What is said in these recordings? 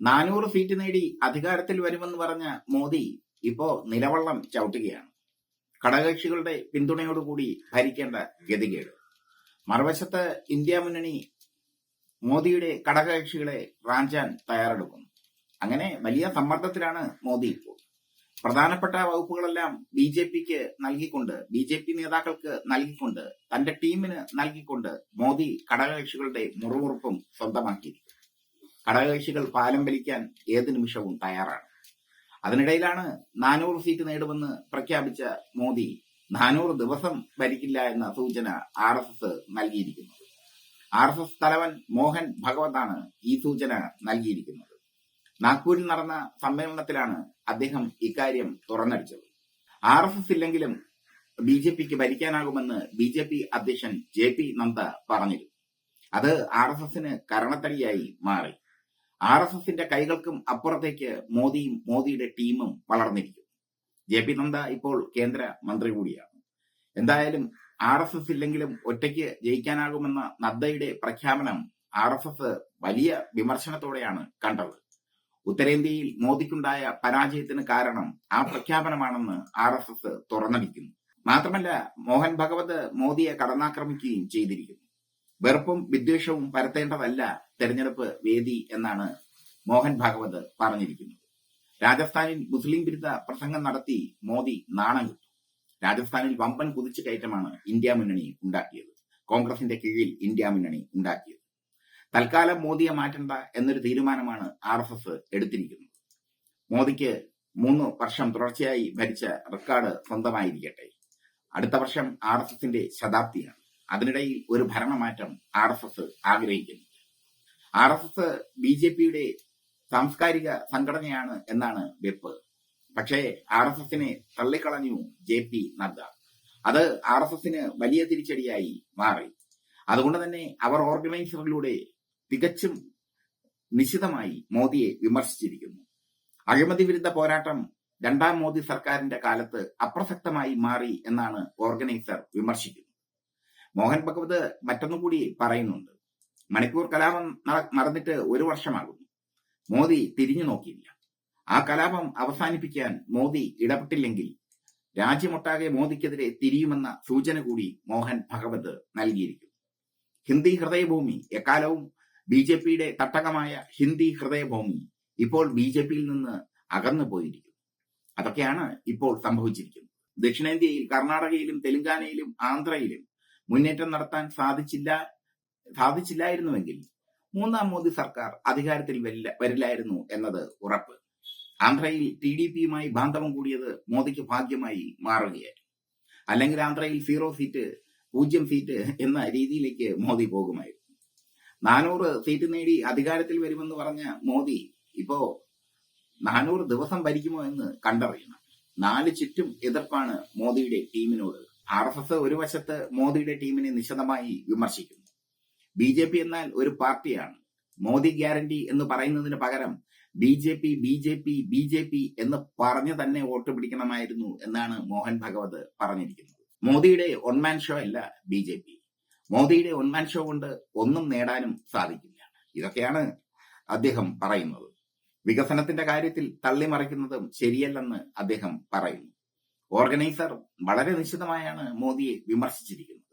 നാനൂറ് സീറ്റ് നേടി അധികാരത്തിൽ വരുമെന്ന് പറഞ്ഞ മോദി ഇപ്പോ നിലവള്ളം ചവിട്ടുകയാണ്. ഘടകകക്ഷികളുടെ പിന്തുണയോടുകൂടി ഭരിക്കേണ്ട ഗതികേട്. മറുവശത്ത് ഇന്ത്യ മുന്നണി മോദിയുടെ ഘടകകക്ഷികളെ റാഞ്ചാൻ തയ്യാറെടുക്കുന്നു. അങ്ങനെ വലിയ സമ്മർദ്ദത്തിലാണ് മോദി ഇപ്പോൾ. പ്രധാനപ്പെട്ട വകുപ്പുകളെല്ലാം ബി ജെ പിക്ക് നൽകിക്കൊണ്ട് ബി ജെ പി നേതാക്കൾക്ക് നൽകിക്കൊണ്ട് തന്റെ ടീമിന് നൽകിക്കൊണ്ട് മോദി ഘടകകക്ഷികളുടെ മുറുമുറുപ്പും സ്വന്തമാക്കിയിരിക്കുന്നു. ഘടകകക്ഷികൾ പാലം വലിക്കാൻ ഏത് നിമിഷവും തയ്യാറാണ്? അതിനിടയിലാണ് നാനൂറ് സീറ്റ് നേടുമെന്ന് പ്രഖ്യാപിച്ച മോദി നാനൂറ് ദിവസം ഭരിക്കില്ല എന്ന സൂചന ആർ എസ് എസ് നൽകിയിരിക്കുന്നത്. ആർ എസ് എസ് തലവൻ മോഹൻ ഭഗവതാണ് ഈ സൂചന നൽകിയിരിക്കുന്നത്. നാഗ്പൂരിൽ നടന്ന സമ്മേളനത്തിലാണ് അദ്ദേഹം ഇക്കാര്യം തുറന്നടിച്ചത്. ആർ എസ് എസ് ഇല്ലെങ്കിലും ബി ജെ പിക്ക് ഭരിക്കാനാകുമെന്ന് ബി ജെ പി അധ്യക്ഷൻ ജെ പി നദ്ദ പറഞ്ഞിരുന്നു. അത് ആർ എസ് എസിന് കരണത്തടിയായി മാറി. ആർ എസ് എസിന്റെ കൈകൾക്കും അപ്പുറത്തേക്ക് മോദിയും മോദിയുടെ ടീമും വളർന്നിരിക്കും ജെ പി നദ്ദ ഇപ്പോൾ കേന്ദ്ര മന്ത്രി കൂടിയാണ്. എന്തായാലും ആർ എസ് എസ് ഇല്ലെങ്കിലും ഒറ്റയ്ക്ക് ജയിക്കാനാകുമെന്ന നദ്ദയുടെ പ്രഖ്യാപനം ആർ എസ് എസ് വലിയ വിമർശനത്തോടെയാണ് കണ്ടത്. ഉത്തരേന്ത്യയിൽ മോദിക്കുണ്ടായ പരാജയത്തിന് കാരണം ആ പ്രഖ്യാപനമാണെന്ന് ആർ എസ് എസ് തുറന്നടിക്കുന്നു. മാത്രമല്ല മോഹൻ ഭഗവത് മോദിയെ കടന്നാക്രമിക്കുകയും ചെയ്തിരിക്കുന്നു. വെറുപ്പും വിദ്വേഷവും പരത്തേണ്ടതല്ല തെരഞ്ഞെടുപ്പ് വേദി എന്നാണ് മോഹൻ ഭാഗവത് പറഞ്ഞിരിക്കുന്നത്. രാജസ്ഥാനിൽ മുസ്ലിം വിരുദ്ധ പ്രസംഗം നടത്തി മോദി നാണം കിട്ടും. രാജസ്ഥാനിൽ വമ്പൻ കുതിച്ചു കയറ്റമാണ് ഇന്ത്യ മുന്നണി ഉണ്ടാക്കിയത്. കോൺഗ്രസിന്റെ കീഴിൽ ഇന്ത്യ മുന്നണി ഉണ്ടാക്കിയത്. തൽക്കാലം മോദിയെ മാറ്റണ്ട എന്നൊരു തീരുമാനമാണ് ആർ എസ് എസ് എടുത്തിരിക്കുന്നത്. മോദിക്ക് മൂന്ന് വർഷം തുടർച്ചയായി ഭരിച്ച റെക്കോർഡ് സ്വന്തമായിരിക്കട്ടെ. അടുത്ത വർഷം ആർ എസ് എസിന്റെ ശതാബ്ദിയാണ്. അതിനിടയിൽ ഒരു ഭരണമാറ്റം ആർ എസ് എസ് ആഗ്രഹിക്കുന്നു. R S S B J പിയുടെ സാംസ്കാരിക സംഘടനയാണ് എന്നാണ് വെപ്പ്. പക്ഷേ ആർ എസ് എസിനെ തള്ളിക്കളഞ്ഞു ജെ പി നദ്ദ. അത് ആർ എസ് എസിന് വലിയ തിരിച്ചടിയായി മാറി. അതുകൊണ്ട് തന്നെ അവർ ഓർഗനൈസറിലൂടെ തികച്ചും നിശിതമായി മോദിയെ വിമർശിച്ചിരിക്കുന്നു. അഴിമതി വിരുദ്ധ പോരാട്ടം രണ്ടാം മോദി സർക്കാരിന്റെ കാലത്ത് അപ്രസക്തമായി മാറി എന്നാണ് ഓർഗനൈസർ വിമർശിക്കുന്നത്. മോഹൻ ഭഗവത് മറ്റൊന്നും കൂടി പറയുന്നുണ്ട്. മണിപ്പൂർ കലാപം നടന്നിട്ട് ഒരു വർഷമാകുന്നു. മോദി തിരിഞ്ഞു നോക്കിയില്ല. ആ കലാപം അവസാനിപ്പിക്കാൻ മോദി ഇടപെട്ടില്ലെങ്കിൽ രാജ്യമൊട്ടാകെ മോദിക്കെതിരെ തിരിയുമെന്ന സൂചന കൂടി മോഹൻ ഭഗവത് നൽകിയിരിക്കുന്നു. ഹിന്ദി ഹൃദയഭൂമി എക്കാലവും ബി ജെ പിയുടെ തട്ടകമായ ഹിന്ദി ഹൃദയഭൂമി ഇപ്പോൾ ബി ജെ പിയിൽ നിന്ന് അകന്നു പോയിരിക്കുന്നു. അതൊക്കെയാണ് ഇപ്പോൾ സംഭവിച്ചിരിക്കുന്നത്. ദക്ഷിണേന്ത്യയിൽ കർണാടകയിലും തെലുങ്കാനയിലും ആന്ധ്രയിലും മുന്നേറ്റം നടത്താൻ സാധിച്ചില്ല സാധിച്ചില്ലായിരുന്നുവെങ്കിൽ മൂന്നാം മോദി സർക്കാർ അധികാരത്തിൽ വരില്ല വരില്ലായിരുന്നു എന്നത് ഉറപ്പ്. ആന്ധ്രയിൽ ടി ഡി പിയുമായി ബാന്ധവം കൂടിയത് മോദിക്ക് ഭാഗ്യമായി മാറുകയായിരുന്നു. അല്ലെങ്കിൽ ആന്ധ്രയിൽ സീറോ സീറ്റ് പൂജ്യം സീറ്റ് എന്ന രീതിയിലേക്ക് മോദി പോകുമായിരുന്നു. നാനൂറ് സീറ്റ് നേടി അധികാരത്തിൽ വരുമെന്ന് പറഞ്ഞ മോദി ഇപ്പോ നാനൂറ് ദിവസം ഭരിക്കുമോ എന്ന് കണ്ടറിയണം. നാല് ചുറ്റും എതിർപ്പാണ് മോദിയുടെ ടീമിനോട് ആർ എസ് എസ് ഒരു വശത്ത് മോദിയുടെ ടീമിനെ നിശിതമായി വിമർശിക്കുന്നു. ബി ജെ പി എന്നാൽ ഒരു പാർട്ടിയാണ്. മോദി ഗ്യാരണ്ടി എന്ന് പറയുന്നതിന് പകരം B J P B J P B J P എന്ന് പറഞ്ഞു തന്നെ വോട്ട് പിടിക്കണമായിരുന്നു എന്നാണ് മോഹൻ ഭഗവത് പറഞ്ഞിരിക്കുന്നത്. മോദിയുടെ ഒൺമാൻ ഷോ അല്ല ബി ജെ പി. മോദിയുടെ ഒൺമാൻ ഷോ കൊണ്ട് ഒന്നും നേടാനും സാധിക്കില്ല. ഇതൊക്കെയാണ് അദ്ദേഹം പറയുന്നത്. വികസനത്തിന്റെ കാര്യത്തിൽ തള്ളിമറിക്കുന്നതും ശരിയല്ലെന്ന് അദ്ദേഹം പറയുന്നു. ഓർഗനൈസർ വളരെ നിശ്ചിതമായാണ് മോദിയെ വിമർശിച്ചിരിക്കുന്നത്.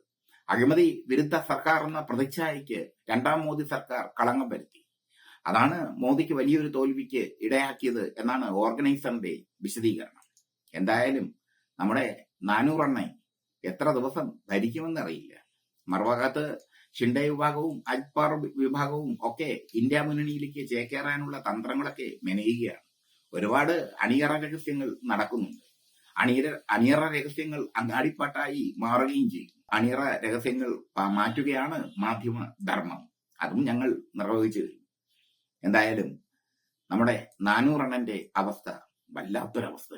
അഴിമതി വിരുദ്ധ സർക്കാർ എന്ന പ്രതിച്ഛായയ്ക്ക് രണ്ടാം മോദി സർക്കാർ കളങ്കം വരുത്തി. അതാണ് മോദിക്ക് വലിയൊരു തോൽവിക്ക് ഇടയാക്കിയത് എന്നാണ് ഓർഗനൈസറിന്റെ വിശദീകരണം. എന്തായാലും നമ്മുടെ നാനൂറെണ്ണ എത്ര ദിവസം ഭരിക്കുമെന്നറിയില്ല. മറുഭാഗത്ത് ഷിൻഡെ വിഭാഗവും അജ്പാർ വിഭാഗവും ഒക്കെ ഇന്ത്യ മുന്നണിയിലേക്ക് ചേക്കേറാനുള്ള തന്ത്രങ്ങളൊക്കെ മെനയുകയാണ്. ഒരുപാട് അണിയറ രഹസ്യങ്ങൾ നടക്കുന്നുണ്ട്. അണിയറ അണിയറ രഹസ്യങ്ങൾ അങ്ങാടിപ്പാട്ടായി മാറുകയും ചെയ്യും അണിയറ രഹസ്യങ്ങൾ മാറ്റുകയാണ് മാധ്യമ ധർമ്മം. അതും ഞങ്ങൾ നിർവഹിച്ചു കഴിഞ്ഞു. എന്തായാലും നമ്മുടെ നാനൂറെണ്ണന്റെ അവസ്ഥ വല്ലാത്തൊരവസ്ഥ